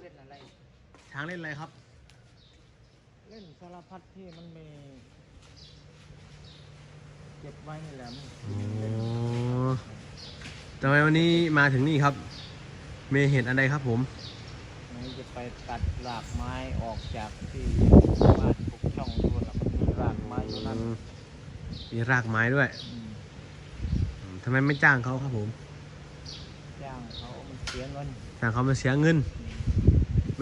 เล่นอะไร ช้างเล่นอะไรครับ เล่นสารพัดที่มันมีเก็บไว้นี่แหละมันอ๋อทำไมวันนี้มาถึงนี่ครับ เมย์เห็นอะไรครับผม มันจะไปตัดรากไม้ออกจากที่บ้านปลูกช่องดูแล้วมันมีรากไม้อยู่นั่นมีรากไม้ด้วยอืมอืมทำไมไม่จ้างเขาครับผม จ้างเขามันเสียเงินจ้างเขามาเสียเงิน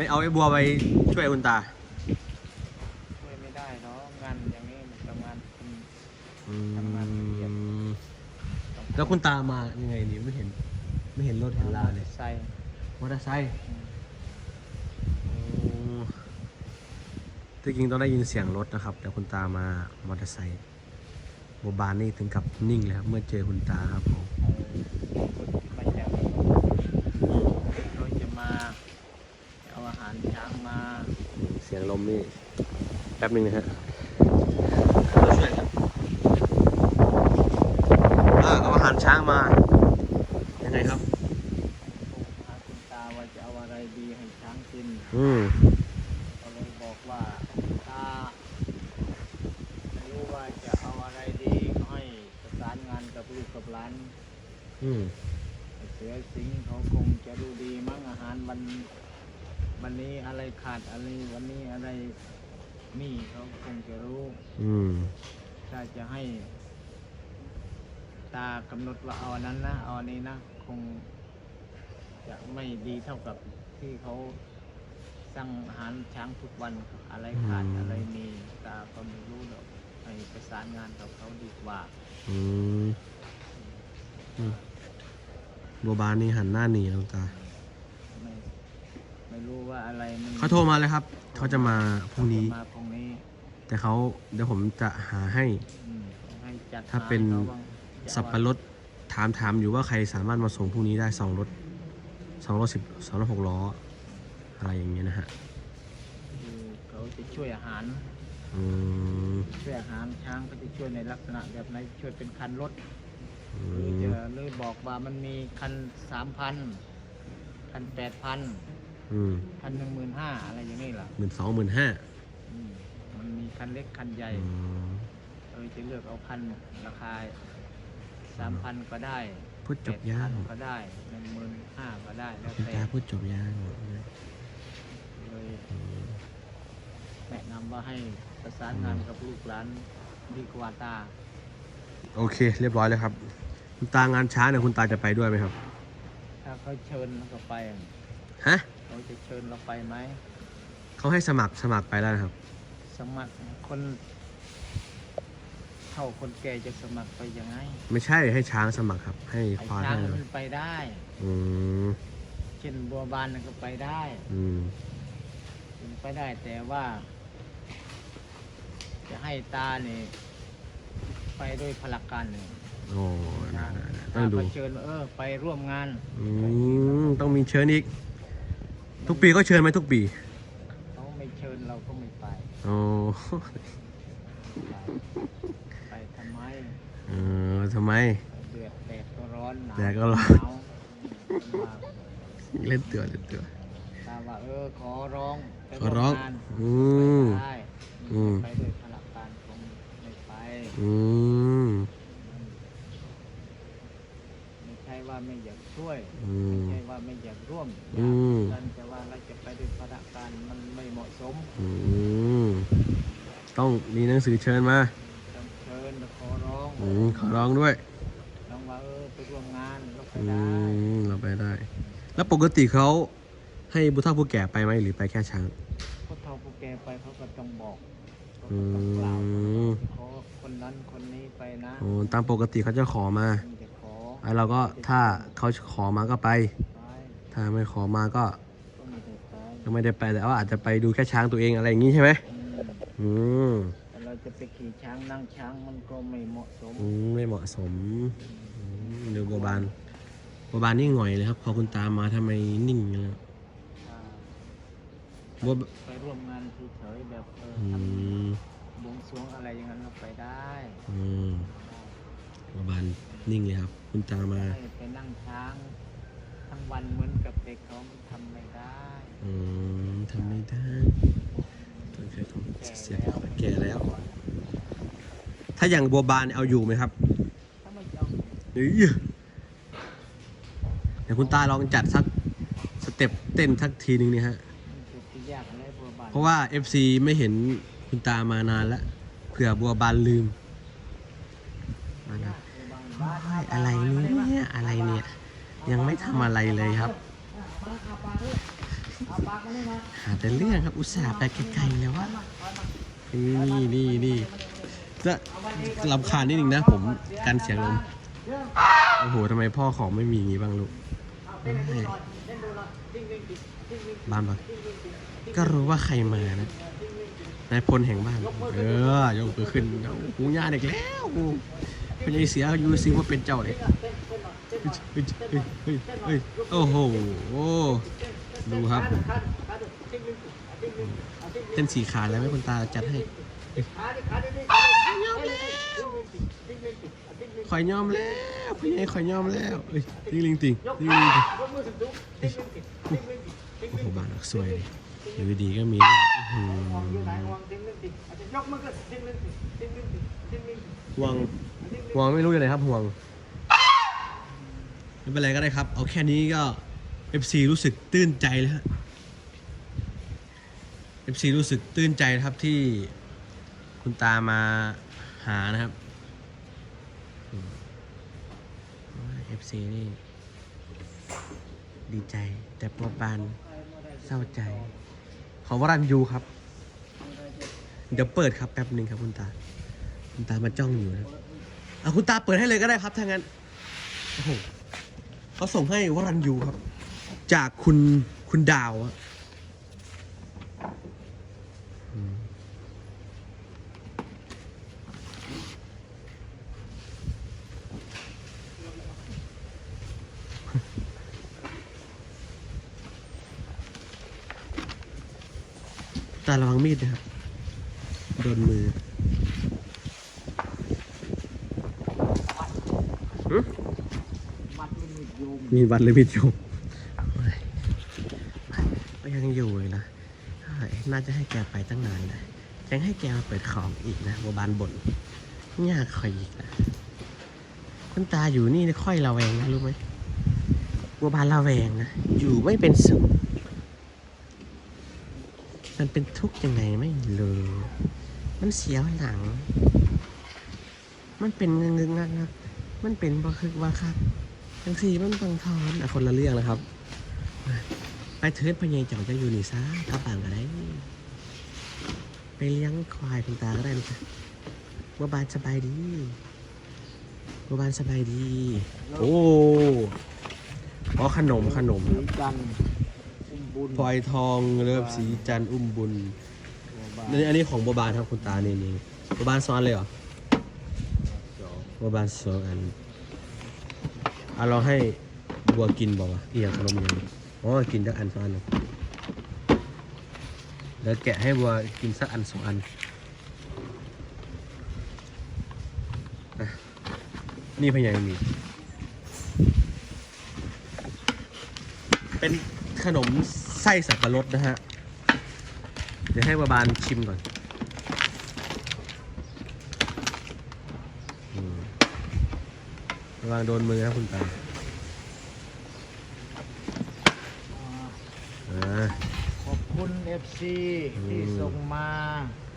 ไม่เอาไอ้บัวไปช่วยคุณตา ช่วยไม่ได้เนาะงานอย่างนี้มันทำงานคุณอืทำงานละเอียดมต้องแล้วคุณตามายังไงนี่ไม่เห็น ไม่เห็นรถเห็นลาเลยใส่มอเตอร์ไซค์อืมอ๋อที่จริงต้องได้ยินเสียงรถนะครับ แต่คุณตามา มอเตอร์ไซค์โบบานนี่ถึงกับนิ่งเลยครับ เมื่อเจอคุณตาครับผมไม่ใช่เขาจะมาเอาอาหารช้างมาเสียงลมนี่แป๊บหนึงนะฮะเราช่วยกันอ่าเอาอาหารช้างมายังไงครับหาคุณตาว่าจะเอาอะไรดีให้ช้างกินอืมก็เลยบอกว่าตาไม่รู้ว่าจะเอาอะไรดีก็ให้ประสานงานกับลูกกับหลานอืมไอ้เสือสิงห์เขาคงจะดูดีมั้งอาหารวัน วันนี้อะไรขาดอะไรวันนี้อะไรนี่เขาคงจะรู้ อืม ถ้าจะให้ ตากำหนดว่าเอาอันนั้นนะเอาอันนี้นะคง จะไม่ดีเท่ากับที่เขาสั่งอาหารช้างทุกวันอะไรขาดอืม อะไรมีตาก็ไม่รู้หรอกให้ประสานงานกับเขาดีกว่า อืมอืมบัวบานนี่หันหน้าหนีแล้วคุณตาไม่ ไม่รู้ว่าอะไรมันเขาโทรมาเลยครับ เขาจะมาพรุ่งนี้ มาพรุ่งนี้แต่เขาเดี๋ยวผมจะหาให้ อืมให้จัดถ้าเป็นหขบ้างจะสับปะรดถามถามอยู่ว่าใครสามารถมาส่งพรุ่งนี้ได้สองรถสองรถสิบสองรถหกล้อ อะไรอย่างเงี้ยนะฮะคือเขาจะช่วยอาหาร อืมช่วยอาหารช้างก็จะช่วยในลักษณะแบบไหนช่วยเป็นคันรถอืหรือมจะเลยบอกว่ามันมีคันสามพันคันแปดพัน อืมคันหนึ่งหมื่นห้าอะไรอย่างนี้ล่ะหมื่นสองหมื่นห้าอืมมันมีคันเล็กคันใหญ่ เออจะเลือกเอาคันราคาสามพันก็ได้พูดจบย่าง8,000ก็ได้หนึ่งหมื่นห้าก็ได้แล้วคุณแต่ตาพูดจบย่างเลยแนะนำว่าให้ประสานงานกับลูกหลานดีกว่าตา โอเค เรียบร้อยเลยครับ คุณตางานช้าเนี่ยคุณตาจะไปด้วยไหมครับ ถ้าเขาเชิญเราก็ไป ฮะเขา จะเชิญเราไปไหม เขาให้สมัครสมัครไปแล้วนะครับ สมัครคนเท่าคนแก่จะสมัครไปยังไงไม่ใช่ให้ช้างสมัครครับ ให้ไอ้ควายช้างให้มันไปได้ อืมเช่นบัวบานน่ะก็ไปได้อืมมันไปได้แต่ว่า จะให้ตาเนี่ยไปด้วยพลักการหนึ่งโอ้ได้ได้ได้ต้องดูถ้าเขาเชิญว่าเออ ไปร่วมงาน อืมต้องมีเชิญอีก ทุกปีก็เชิญไหมทุกปีเขาไม่เชิญเราก็ไม่ไป โอ้ไปไปทำไมเออทำไม เดือดแดดก็ร้อนหนาวแดดก็ร้อน หาวอืมว่าเล่นเตือเล่นเตือตาว่าเออขอร้องไปขอร้องวมงานอืมไปได้อืม ไปด้วยพลักการคงไม่ไป อืม ไม่ใช่ว่าไม่อยากช่วยอืมไม่ใช่ว่าไม่อยากร่วมอืม นั่นแต่ว่าเราจะไปด้วยพลักการมันไม่เหมาะสมอืมต้องมีหนังสือเชิญมาต้องเชิญขอร้องอืมขอร้องด้วยลองว่าเออไปร่วมงานเราไปอืได้มเราไปได้ แล้วปกติเขาให้บุตรเฒ่าผู้แก่ไปไหมหรือไปแค่ช้างพุทธผู้แกไปเขาก็ต้องบอกเขาอืก็ต้องกล่าวมขอคนนั้นคนนี้ไปนะ โอ้ตามปกติเขาจะขอมามึงจะขอ แล้วเราก็ถ้าเขาขอมาก็ไปไปถ้าไม่ขอมาก็ก็ไม่ได้ไปก็ไม่ได้ไปแต่ว่าอาจจะไปดูแค่ช้างตัวเองอะไรอย่างนี้ใช่ไหมอืมอืมแต่เราจะไปขี่ช้างนั่งช้างมันก็ไม่เหมาะสมอืมไม่เหมาะสมอืมดูบัวบานบัวบานนี่หงอยเลยครับ พอคุณตามมาทำไมนิ่งอย่างนั้นอ่าบัวไปร่วมงานเฉยๆแบบเอออืทมำบวงสรวงอะไรอย่างนั้นเราไปได้ อืมบัวบาน นิ่งเลยครับ คุณตามาไปนั่งช้างทั้งวันเหมือนกับเด็กเขาทำไม่ได้อทำไม่ได้ตอนแค่เขเสียแก่แล้ว ถ้าอย่างบัวบานเอาอยู่ไหมครับนี่เเดี๋ยวคุณตาลองจัดสักสเต็ปเต้นสักทีนึงนี่ฮะเพราะว่า FC ไม่เห็นคุณตามานานแล้วเผื่อบัวบานลืม อ้อะไรเนี่ยอะไรเนี่ย ยังไม่ทำอะไรเลยครับหาแต่เรื่องครับอุตส่าห์ไปไกลๆแล้วว่านี่นี่นี่จะลำคาญนิดนึงนะผมกันเสียงลมโอ้โหทำไมพ่อของไม่มีอย่างงี้บ้างลูกบ้านปะก็รู้ว่าใครมานะนายพลแห่งบ้าน เออยกมือขึ้นเอาหูญาเด็กแล้ว เป็นไอเสียยูซิว่าเป็นเจ้าเลยเฮ้ยเฮ้ยเฮ้ยเฮ้ยโอ้โหดูครับเต้นสีขาแล้วไหม่คุณตาจัดให้ข่อยยอมแล้วพี่ใหญ่ข่อยยอมแล้วเอ้ยติงลิงติงติงลิงติงโอ้โหบ้านสวยเลยอยู่ดีก็มีอื้อหือห่วง ห่วงไม่รู้อยู่ไหนครับห่วงไม่เป็นไรก็ได้ครับ เอาแค่นี้ก็ FC รู้สึกตื้นใจแล้วฮะ FC รู้สึกตื้นใจครับที่คุณตามาหานะครับ FC นี่ ดีใจ แต่ปวปานเศร้าใจ ขอวรันยูครับ เดี๋ยวเปิดครับแป๊บหนึ่งครับคุณตา คุณตามาจ้องอยู่นะครับ เอาคุณตาเปิดให้เลยก็ได้ครับถ้างั้นโอ้โหเขาส่งให้วรันยูครับ จากคุณคุณดาวอะตาระวังมีดนะครับ โดนมือ มัดมันมีวัดเลยพิดโยมก็ยังอยู่เลยนะ น่าจะให้แกไปตั้งนานเลยยังให้แกมาเปิดของอีกนะบัวบานบ่นยากคอยอีกนะคุณตาอยู่นี่ค่อยระแวงนะรู้ไหมบัวบานระแวงนะ อยู่ไม่เป็นสุขมันเป็นทุกข์ยังไงไม่รู้ มันเสียวหลัง มันเป็นเงึงงงักงักมันเป็นบ่คึกว่าครับ จังสีมันบังทอนอะคนละเรื่องนะครับไปเทิดพญายเจ้าจะอยู่นี่ซะถ้าบางก็ได้ ไปเลี้ยงควายคุณตาก็ได้นะจ๊ะบัวบานสบายดีบัวบานสบายดี โอ้อ๋อขนมขนมสีจันทร์อุ้มบุญพลอยทองเลิฟสีจันทร์อุ้มบุญบัวบานนี่อันนี้ของบัวบานครับคุณตานี่นี่บัวบานซ้อนเลยเหรอสองบัวบานสองอัน อะเราให้บัวกินบอกว่าอีอย่างขนมอย่างอ๋อกินสักอันสองอันหนึ่งเดี๋ยวแกะให้บัวกินสักอันสองอันนี่พะยังมี เป็นขนมไส้สับปะรดนะฮะ เดี๋ยวให้บัวบานชิมก่อนอืม ระวังโดนมือครับคุณตาอ่าอ่าขอบคุณเอฟซีที่อืมส่งมา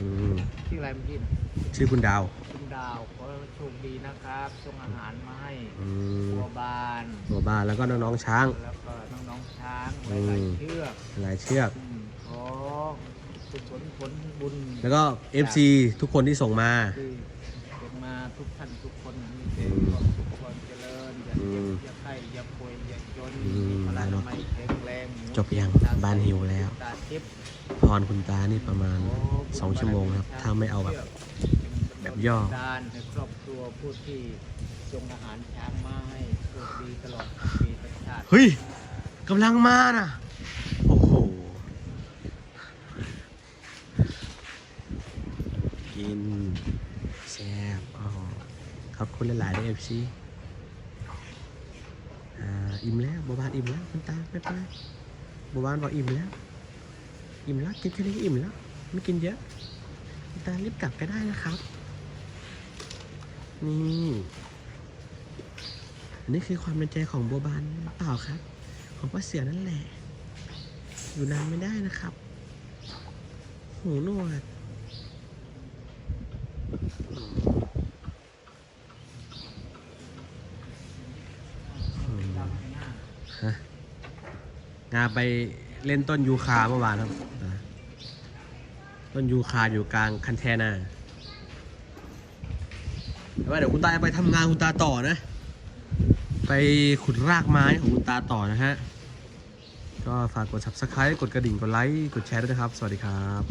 อืมที่อะไรเมื่อกี้นะชื่อคุณดาว คุณดาวขอให้โชคดีนะครับ ส่งอาหารมาให้อืมบัวบานบัวบานแล้วก็น้องๆช้าง แล้วก็น้องๆช้างอืหลายมๆเชือกหลายเชือก อืมขอสุขผลผลบุญแล้วก็ FC ทุกคนที่ส่งมา ที่เป็นมาทุกท่านทุกคนมีแต่ความสุขความเจริญ อย่าอืเจ็บมอย่าไข้อย่าป่วยอย่าจนอืมพลานามัยแข็งแรงจบยังบ้านหิวแล้ว ตาทิพย์พรคุณตานี่ประมาณ 2 ชั่วโมงครับ ถ้าไม่เอาแบบ แบบย่อ ดานในครอบครัวผู้ที่ส่งอาหารช้างมาให้โชคดีตลอดทั้งปีทั้งชาติเฮ้ยกำลังมาน่ะ โอ้โห กินแซ่บอ๋อขอบคุณหลายๆด้วยเอฟซี อิ่มแล้วบัวบานอิ่มแล้วคุณตาไม่เป็นไรบัวบานบอกอิ่มแล้ว อิ่มแล้วกินแค่นี้ก็อิ่มแล้วไม่กินเยอะคุณตารีบกลับก็ได้นะครับ นี่นนี้คือความเป็นใจของบัวบานเปล่าครับ ของป้าเสียนั่นแหละ อยู่นานไม่ได้นะครับ หูหนวดอืมฮะ งาไปเล่นต้นยูคาเมื่อวานครับ ต้นยูคาอยู่กลางคันแทนาแต่ว่าเดี๋ยวคุณตาไปทำงานคุณตาต่อนะ ไปขุดรากไม้ของคุณตาต่อนะฮะ ก็ฝากกด subscribe กดกระดิ่ง กดไลค์ กดแชร์ด้วยนะครับ สวัสดีครับ